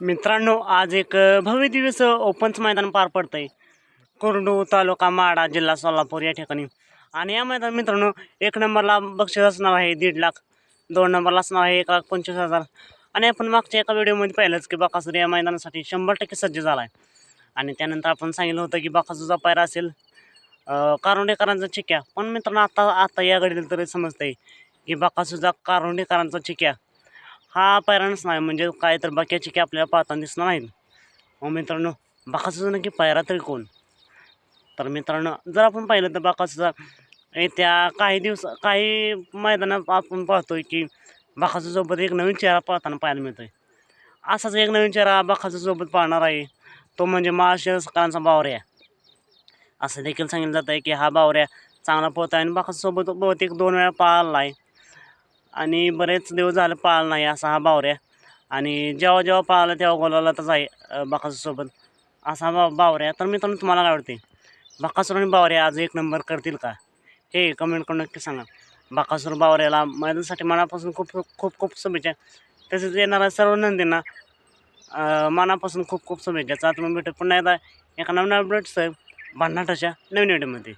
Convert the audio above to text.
मित्रांनो आज एक भव्य दिवस अ, मैदान पार पडतं आहे कोरडू तालुका माडा जिल्हा सोलापूर या ठिकाणी. आणि या मैदान मित्रांनो एक नंबरला बक्षीस असणार आहे दीड लाख दोन नंबरला असणार आहे एक लाख पंचवीस हजार. आणि आपण मागच्या एका व्हिडिओमध्ये पाहिलंच की बाकासूर या मैदानासाठी शंभर टक्के सज्ज झाला आहे आणि त्यानंतर आपण सांगितलं होतं की बाकासूरचा पायरा असेल कारुंडेकरांचा कारोंडेकरांचा चिक्या. पण मित्रांनो आता आता या घडीला तरी समजतंय की बाकासूरचा कारोंडेकरांचा चिक्या. हा पायरा नाही म्हणजे काय तर बाकी की आपल्याला पाहताना दिसणार नाहीत मग मित्रांनो बाकासूरचा नक्की पायरा तरी कोण? तर मित्रांनो जर आपण पाहिलं तर बाकासूरचा येत्या काही दिवस काही मैदानात आपण पाहतोय की बाकासूरसोबत एक नवीन चेहरा पाहताना पाहायला मिळतोय. असाच एक नवीन चेहरा बाकासूरसोबत पाहणार आहे. तो म्हणजे महाशिरसकरांचा बावऱ्या. असं देखील सांगितलं जातं आहे की हा बावऱ्या चांगला पोहत आहे आणि बाकासूरसोबत बहुतेक दोन वेळा पाळला आहे. आणि बरेच दिवस झाले पाळला नाही असा हा बावऱ्या. आणि जेव्हा जेव्हा पाळला तेव्हा गोलालाच आहे अं, बाकासूरसोबत. असा बा बावऱ्या. तर मित्रांनो तुम्हाला काय वाटते बाकासूर आणि बावऱ्या आज एक नंबर करतील का? हे कमेंट करून नक्की सांगा. बाकासूर बावऱ्याला मैदानासाठी मनापासून खूप खूप खूप शुभेच्छा. तसेच येणाऱ्या सर्व नंदींना मनापासून खूप खूप शुभेच्छा. आता मग भेटत पुन्हा एकदा. एका नवीन अपडेट सर भन्नाटाच्या नवीन व्हिडिओमध्ये